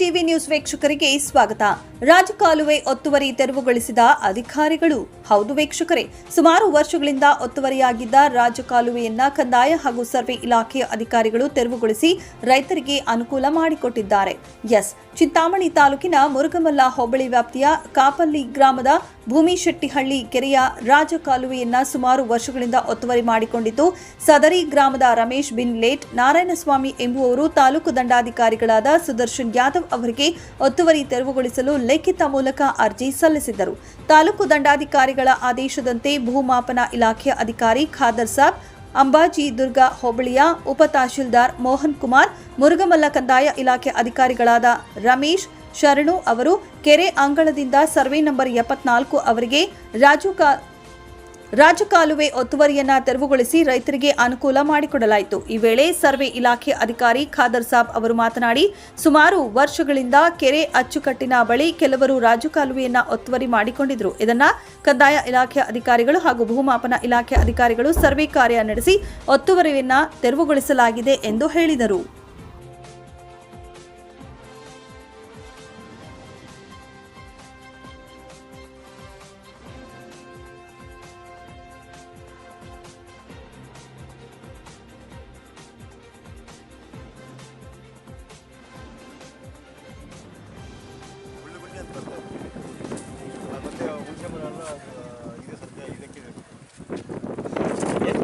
TV news ವೀಕ್ಷಕರಿಗೆ ಸ್ವಾಗತ. ರಾಜಕಾಲುವೆ ಒತ್ತುವರಿ ತೆರವುಗೊಳಿಸಿದ ಅಧಿಕಾರಿಗಳು. ಹೌದು ವೀಕ್ಷಕರೇ, ಸುಮಾರು ವರ್ಷಗಳಿಂದ ಒತ್ತುವರಿಯಾಗಿದ್ದ ರಾಜಕಾಲುವೆಯನ್ನ ಕಂದಾಯ ಹಾಗೂ ಸರ್ವೆ ಇಲಾಖೆಯ ಅಧಿಕಾರಿಗಳು ತೆರವುಗೊಳಿಸಿ ರೈತರಿಗೆ ಅನುಕೂಲ ಮಾಡಿಕೊಟ್ಟಿದ್ದಾರೆ. ಎಸ್, ಚಿಂತಾಮಣಿ ತಾಲೂಕಿನ ಮುರುಗಮಲ್ಲ ಹೋಬಳಿ ವ್ಯಾಪ್ತಿಯ ಕಾಪಲ್ಲಿ ಗ್ರಾಮದ ಭೂಮಿಶೆಟ್ಟಿಹಳ್ಳಿ ಕೆರೆಯ ರಾಜಕಾಲುವೆಯನ್ನ ಸುಮಾರು ವರ್ಷಗಳಿಂದ ಒತ್ತುವರಿ ಮಾಡಿಕೊಂಡಿದ್ದು, ಸದರಿ ಗ್ರಾಮದ ರಮೇಶ್ ಬಿನ್ ಲೇಟ್ ನಾರಾಯಣಸ್ವಾಮಿ ಎಂಬುವವರು ತಾಲೂಕು ದಂಡಾಧಿಕಾರಿಗಳಾದ ಸುದರ್ಶನ್ ಯಾದವ್ ಅವರಿಗೆ ಒತ್ತುವರಿ ತೆರವುಗೊಳಿಸಲು ಲಿಖಿತ ಮೂಲಕ ಅರ್ಜಿ ಸಲ್ಲಿಸಿದ್ದರು. ತಾಲೂಕು ದಂಡಾಧಿಕಾರಿಗಳ ಆದೇಶದಂತೆ ಭೂಮಾಪನ ಇಲಾಖೆಯ ಅಧಿಕಾರಿ ಖಾದರ್ ಸಾಬ್, ಅಂಬಾಜಿ ದುರ್ಗಾ ಹೋಬಳಿಯ ಉಪ ತಹಶೀಲ್ದಾರ್ ಮೋಹನ್ ಕುಮಾರ್, ಮುರುಗಮಲ್ಲ ಕಂದಾಯ ಇಲಾಖೆ ಅಧಿಕಾರಿಗಳಾದ ರಮೇಶ್ ಶರಣು ಅವರು, ಕೆರೆ ಅಂಗಳದಿಂದ ಸರ್ವೆ ನಂಬರ್ ಎಪ್ಪತ್ನಾಲ್ಕು ಅವರಿಗೆ ರಾಜು ರಾಜಕಾಲುವೆ ಒತ್ತುವರಿಯನ್ನ ತೆರವುಗೊಳಿಸಿ ರೈತರಿಗೆ ಅನುಕೂಲ ಮಾಡಿಕೊಡಲಾಯಿತು. ಈ ವೇಳೆ ಸರ್ವೆ ಇಲಾಖೆ ಅಧಿಕಾರಿ ಖಾದರ್ ಸಾಬ್ ಅವರು ಮಾತನಾಡಿ, ಸುಮಾರು ವರ್ಷಗಳಿಂದ ಕೆರೆ ಅಚ್ಚುಕಟ್ಟಿನ ಬಳಿ ಕೆಲವರು ರಾಜಕಾಲುವೆಯನ್ನ ಒತ್ತುವರಿ ಮಾಡಿಕೊಂಡಿದ್ರು. ಇದನ್ನ ಕಂದಾಯ ಇಲಾಖೆ ಅಧಿಕಾರಿಗಳು ಹಾಗೂ ಭೂಮಾಪನ ಇಲಾಖೆ ಅಧಿಕಾರಿಗಳು ಸರ್ವೆ ಕಾರ್ಯ ನಡೆಸಿ, ಒತ್ತುವರಿಯನ್ನ ತೆರವುಗೊಳಿಸಲಾಗಿದೆ ಎಂದು ಹೇಳಿದರು.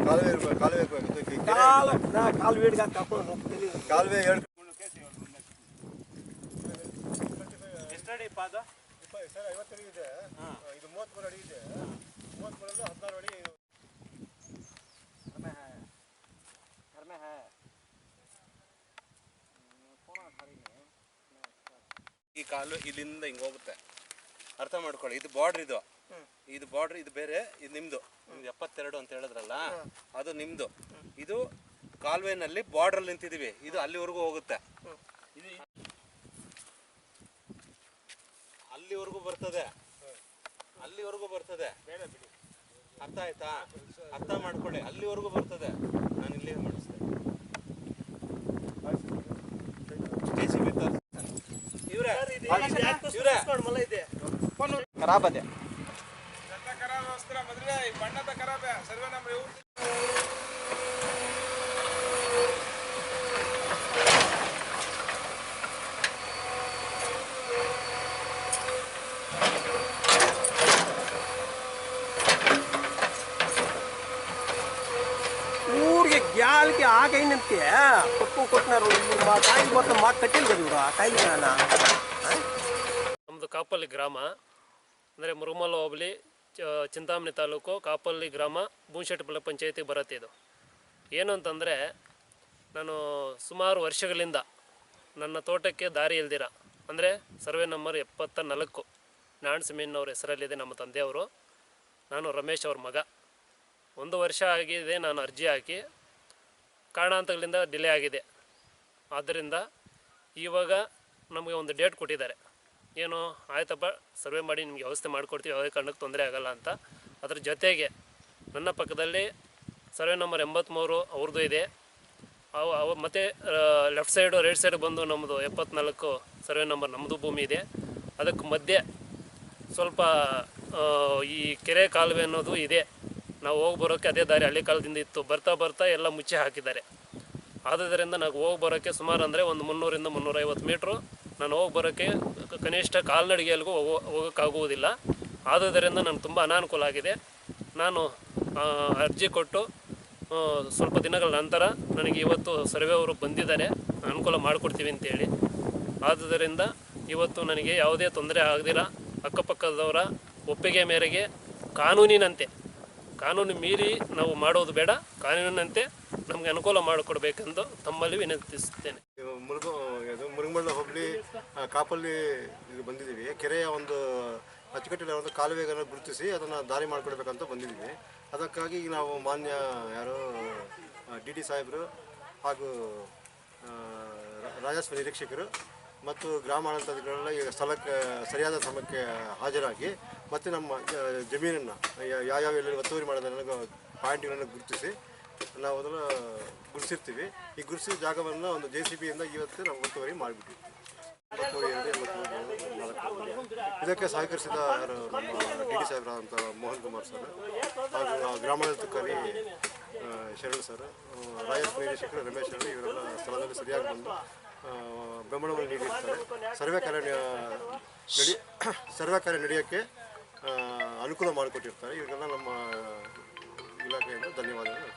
ಕಾಲುವೆ ಇರ್ಬೇಕು ಕಾಲುವೆ ಇರ್ಬೇಕು ಇದಕ್ಕೆ ಕೆರೆ ಕಾಲು ನಾ ಕಾಲು ವೇಡಿಗೆ ಹಾಕೊಂಡು ಹೋಗ್ತೀನಿ ಕಾಲುವೆ ಎರಡು ಎಷ್ಟಡಿ ಪಾದ ಸರ್ ಐವತ್ತಡಿ ಇದೆ ಇದು ಮೂವತ್ತ್ಮೂರು ಅಡಿ ಇದೆ ಮೂವತ್ತ್ಮೂರಲ್ಲಿ ಹದಿನಾರು ಅಡಿ ಈ ಕಾಲು ಇಲ್ಲಿಂದ ಹಿಂಗೆ ಹೋಗುತ್ತೆ. ಅರ್ಥ ಮಾಡ್ಕೊಳ್ಳಿ. ಇದು ಬಾರ್ಡ್ರ್ ಇದು. ಇದು ಬಾರ್ಡ್ರ್ ಇದು ಬೇರೆ ಇದು ನಿಮ್ದು. ನಿಮ್ದು ಎಪ್ಪತ್ತೆರಡು ಅಂತ ಹೇಳಿದ್ರಲ್ಲ ಅದು ನಿಮ್ದು. ಇದು ಕಾಲ್ವೇನಲ್ಲಿ ಬಾರ್ಡರ್ ನಿಂತಿದೀವಿ. ಇದು ಅಲ್ಲಿವರೆಗೂ ಹೋಗುತ್ತೆ. ಅಲ್ಲಿವರೆಗೂ ಬರ್ತದೆ. ಅಲ್ಲಿವರೆಗೂ ಬರ್ತದೆ. ಅರ್ಥ ಆಯ್ತಾ? ಅರ್ಥ ಮಾಡ್ಕೊಳ್ಳಿ. ಅಲ್ಲಿವರೆಗೂ ಬರ್ತದೆ. ನಾನು ಇಲ್ಲಿ ಮಾಡಿಸ್ತೇನೆ. JCB ತರ್ಸ್ತೀನಿ. ಬಣ್ಣದ ಸರ್ವೆ ಊರಿಗೆ ಗ್ಯಾಲ್ಗೆ ಆಗೈನಂತೆ ಕೊಟ್ಟು ಕೊಟ್ಟನಾರು ಮಾ ಕಾಯಿಲೆ ಬರ್ತ ಮಾ ಕಟ್ಟಿಲ್ಲ ಇವ್ರು? ಆ ಕಾಯಿಲೆ ನಮ್ದು ನಮ್ಮದು ಕಾಪಲ್ಲಿ ಗ್ರಾಮ. ಅಂದರೆ ಮುರುಮಲ ಹೋಬಳಿ ಚಿಂತಾಮಣಿ ತಾಲೂಕು ಕಾಪಲ್ಲಿ ಗ್ರಾಮ ಬೂನ್ಶೆಟ್ಟಪಳ್ಳಿ ಪಂಚಾಯತಿಗೆ ಬರುತ್ತೆ ಇದು ಏನು ಅಂತಂದರೆ ನಾನು ಸುಮಾರು ವರ್ಷಗಳಿಂದ ನನ್ನ ತೋಟಕ್ಕೆ ದಾರಿ ಇಲ್ದಿರ, ಅಂದರೆ ಸರ್ವೆ ನಂಬರ್ ಎಪ್ಪತ್ತ ನಾಲ್ಕು ನಾಣಸಿಮೀನವ್ರ ಹೆಸರಲ್ಲಿದೆ ನಮ್ಮ ತಂದೆಯವರು. ನಾನು ರಮೇಶ್ ಅವ್ರ ಮಗ. ಒಂದು ವರ್ಷ ಆಗಿದೆ ನಾನು ಅರ್ಜಿ ಹಾಕಿ ಕಾರಣಾಂತಗಳಿಂದ ಡಿಲೇ ಆಗಿದೆ. ಆದ್ದರಿಂದ ಇವಾಗ ನಮಗೆ ಒಂದು ಡೇಟ್ ಕೊಟ್ಟಿದ್ದಾರೆ. ಏನು ಆಯ್ತಪ್ಪ ಸರ್ವೆ ಮಾಡಿ ನಿಮಗೆ ವ್ಯವಸ್ಥೆ ಮಾಡಿಕೊಡ್ತೀವಿ, ಯಾವುದೇ ಕಾರಣಕ್ಕೆ ತೊಂದರೆ ಆಗಲ್ಲ ಅಂತ. ಅದ್ರ ಜೊತೆಗೆ ನನ್ನ ಪಕ್ಕದಲ್ಲಿ ಸರ್ವೆ ನಂಬರ್ ಎಂಬತ್ತ್ಮೂರು ಅವ್ರದ್ದು ಇದೆ. ಅವು, ಅವ ಮತ್ತು ಲೆಫ್ಟ್ ಸೈಡು ರೈಟ್ ಸೈಡ್ ಬಂದು ನಮ್ಮದು ಎಪ್ಪತ್ನಾಲ್ಕು ಸರ್ವೆ ನಂಬರ್ ನಮ್ಮದು ಭೂಮಿ ಇದೆ. ಅದಕ್ಕೆ ಮಧ್ಯೆ ಸ್ವಲ್ಪ ಈ ಕೆರೆ ಕಾಲುವೆ ಅನ್ನೋದು ಇದೆ. ನಾವು ಹೋಗಿ ಬರೋಕ್ಕೆ ಅದೇ ದಾರಿ ಹಳ್ಳಿ ಕಾಲದಿಂದ ಇತ್ತು. ಬರ್ತಾ ಬರ್ತಾ ಎಲ್ಲ ಮುಚ್ಚಿ ಹಾಕಿದ್ದಾರೆ. ಆದ್ದರಿಂದ ನಾವು ಹೋಗಿ ಬರೋಕ್ಕೆ ಸುಮಾರು ಅಂದರೆ ಒಂದು ಮುನ್ನೂರಿಂದ ಮುನ್ನೂರೈವತ್ತು ಮೀಟ್ರು ನಾನು ಹೋಗಿ ಬರೋಕ್ಕೆ ಕನಿಷ್ಠ ಕಾಲ್ನಡಿಗೆಯಲ್ಲಿಗೂ ಹೋಗೋ ಹೋಗೋಕ್ಕಾಗುವುದಿಲ್ಲ. ಆದುದರಿಂದ ನನಗೆ ತುಂಬ ಅನಾನುಕೂಲ ಆಗಿದೆ. ನಾನು ಅರ್ಜಿ ಕೊಟ್ಟು ಸ್ವಲ್ಪ ದಿನಗಳ ನಂತರ ನನಗೆ ಇವತ್ತು ಸರ್ವೆ ಅವರು ಬಂದಿದ್ದಾರೆ. ಅನುಕೂಲ ಮಾಡಿಕೊಡ್ತೀವಿ ಅಂತೇಳಿ. ಆದುದರಿಂದ ಇವತ್ತು ನನಗೆ ಯಾವುದೇ ತೊಂದರೆ ಆಗದಿಲ್ಲ. ಅಕ್ಕಪಕ್ಕದವರ ಒಪ್ಪಿಗೆ ಮೇರೆಗೆ ಕಾನೂನಿನಂತೆ, ಕಾನೂನು ಮೀರಿ ನಾವು ಮಾಡೋದು ಬೇಡ. ಕಾನೂನಿನಂತೆ ನಮಗೆ ಅನುಕೂಲ ಮಾಡಿಕೊಡ್ಬೇಕೆಂದು ತಮ್ಮಲ್ಲಿ ವಿನಂತಿಸುತ್ತೇನೆ. ಇದು ಹೋಬಳಿ ಕಾಪಲ್ಲಿ ಬಂದಿದ್ದೀವಿ. ಕೆರೆಯ ಒಂದು, ಅಚ್ಚುಕಟ್ಟಿನ ಒಂದು ಕಾಲುವೆಗಳನ್ನು ಗುರುತಿಸಿ ಅದನ್ನು ದಾರಿ ಮಾಡಿಕೊಡ್ಬೇಕಂತ ಬಂದಿದ್ದೀವಿ. ಅದಕ್ಕಾಗಿ ನಾವು ಮಾನ್ಯ ಯಾರು ಡಿ ಡಿ ಸಾಹೇಬರು ಹಾಗೂ ರಾಜಸ್ವ ನಿರೀಕ್ಷಕರು ಮತ್ತು ಗ್ರಾಮಾಡಳಿತಗಳೆಲ್ಲ ಈಗ ಸ್ಥಳಕ್ಕೆ, ಸರಿಯಾದ ಸಮಯಕ್ಕೆ ಹಾಜರಾಗಿ ಮತ್ತು ನಮ್ಮ ಜಮೀನನ್ನು ಯಾವ್ಯಾವ ಒತ್ತುವರಿ ಮಾಡೋದನ್ನು ಪಾಯಿಂಟ್ಗಳನ್ನು ಗುರುತಿಸಿ ನಾವು ಅದನ್ನು ಗುಡಿಸಿರ್ತೀವಿ ಈ ಗುಡಿಸಿದ ಜಾಗವನ್ನು ಒಂದು ಜೆ ಸಿ ಬಿಯಿಂದ ಇವತ್ತು ನಾವು ಒತ್ತುವರಿ ಮಾಡಿಬಿಟ್ಟಿವಿ ಇದಕ್ಕೆ ಸಹಕರಿಸಿದ ಯಾರು ನಮ್ಮ ಡಿ ಡಿ ಸಾಹೇಬರಾದಂಥ ಮೋಹನ್ ಕುಮಾರ್ ಸರ್, ಹಾಗೂ ಗ್ರಾಮಾಡಳಿತಾಧಿಕಾರಿ ಶರಣ್ ಸರ್, ರಾಯಲ್ ನಿರ್ದೇಶಕರು ರಮೇಶ್ ಶರಣ್ ಇವರೆಲ್ಲ ಸ್ಥಳದಲ್ಲಿ ಸರಿಯಾಗಿ ಬಂದು ಬೆಂಬಲವನ್ನು ನೀಡಿರ್ತಾರೆ. ಸರ್ವೆ ಕಾರ್ಯ ನಡಿ, ಸರ್ವೆ ಕಾರ್ಯ ನಡೆಯೋಕ್ಕೆ ಅನುಕೂಲ ಮಾಡಿಕೊಟ್ಟಿರ್ತಾರೆ. ಇವರಿಗೆಲ್ಲ ನಮ್ಮ ಇಲಾಖೆಯಿಂದ ಧನ್ಯವಾದಗಳು.